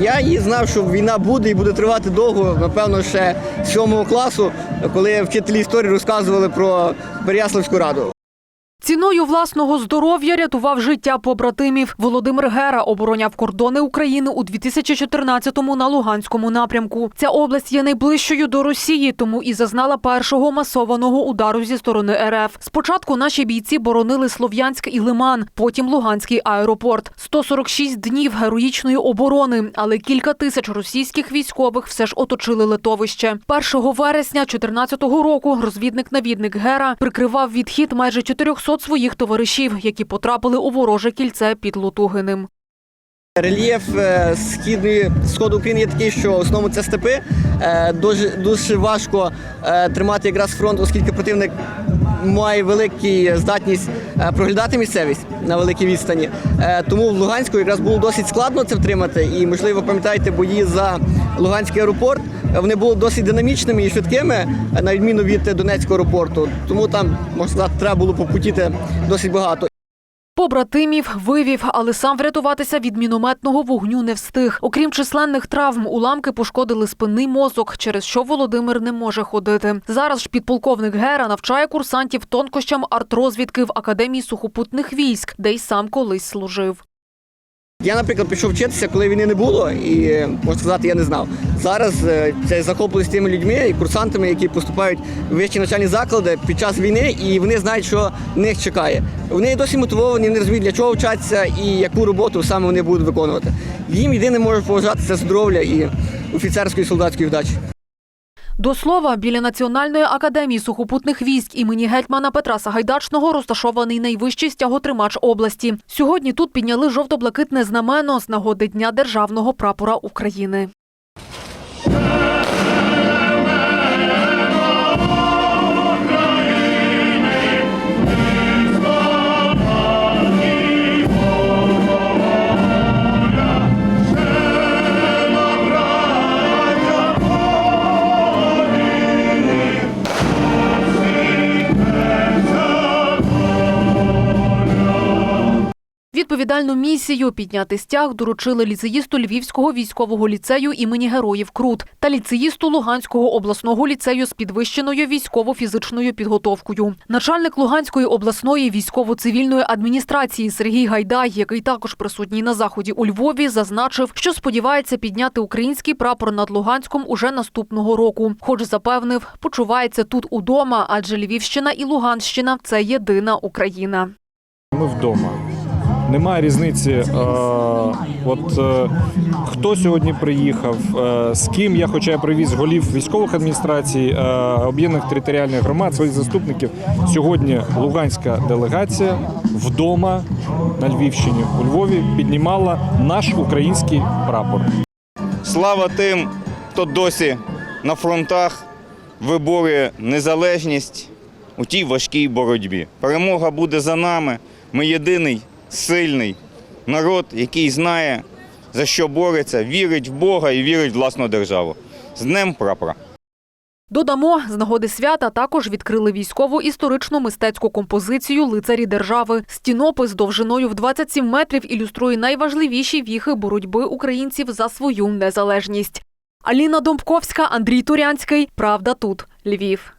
Я і знав, що війна буде і буде тривати довго, напевно, ще з 7 класу, коли вчителі історії розказували про Переяславську раду. Ціною власного здоров'я рятував життя побратимів. Володимир Гера обороняв кордони України у 2014-му на Луганському напрямку. Ця область є найближчою до Росії, тому і зазнала першого масованого удару зі сторони РФ. Спочатку наші бійці боронили Слов'янськ і Лиман, потім Луганський аеропорт. 146 днів героїчної оборони, але кілька тисяч російських військових все ж оточили литовище. 1 вересня 2014 року розвідник-навідник Гера прикривав відхід майже 400 своїх товаришів, які потрапили у вороже кільце під Лутугиним. Рельєф е, східної сходу України є такий, що в основному це степи. Е, Дуже, дуже важко е, тримати якраз фронт, оскільки противник має велику здатність проглядати місцевість на великій відстані. Тому в Луганську якраз було досить складно це втримати. І, можливо, пам'ятаєте, бої за Луганський аеропорт. Вони були досить динамічними і швидкими, на відміну від Донецького аеропорту. Тому там, можна сказати, треба було попутіти досить багато. Побратимів вивів, але сам врятуватися від мінометного вогню не встиг. Окрім численних травм, уламки пошкодили спинний мозок, через що Володимир не може ходити. Зараз ж підполковник Гера навчає курсантів тонкощам артрозвідки в академії сухопутних військ, де й сам колись служив. Я, наприклад, пішов вчитися, коли війни не було, і е, можна сказати, я не знав. Зараз е, це захоплююсь тими людьми і курсантами, які поступають в вищі навчальні заклади під час війни, і вони знають, що них чекає. Вони досі мотивовані, не розуміють, для чого вчаться і яку роботу саме вони будуть виконувати. Їм єдине може поважати це здоров'я і офіцерської і солдатської вдачі. До слова, біля Національної академії сухопутних військ імені гетьмана Петра Сагайдачного розташований найвищий стяготримач області. Сьогодні тут підняли жовто-блакитне знамено з нагоди Дня державного прапора України. Відповідальну місію підняти стяг доручили ліцеїсту Львівського військового ліцею імені Героїв Крут та ліцеїсту Луганського обласного ліцею з підвищеною військово-фізичною підготовкою. Начальник Луганської обласної військово-цивільної адміністрації Сергій Гайдай, який також присутній на заході у Львові, зазначив, що сподівається підняти український прапор над Луганськом уже наступного року. Хоч запевнив, почувається тут удома, адже Львівщина і Луганщина це єдина Україна. Ми вдома. Немає різниці, е, от е, хто сьогодні приїхав, е, з ким я, хоча я привіз голів військових адміністрацій, е, об'єднаних територіальних громад, своїх заступників. Сьогодні луганська делегація вдома на Львівщині у Львові піднімала наш український прапор. Слава тим, хто досі на фронтах виборює незалежність у тій важкій боротьбі. Перемога буде за нами. Ми єдиний сильний народ, який знає, за що бореться, вірить в Бога і вірить в власну державу. З Днем прапора! Додамо, з нагоди свята також відкрили військову історичну мистецьку композицію Лицарі держави. Стінопис довжиною в 27 метрів ілюструє найважливіші віхи боротьби українців за свою незалежність. Аліна Домбковська, Андрій Турянський. Правда тут. Львів.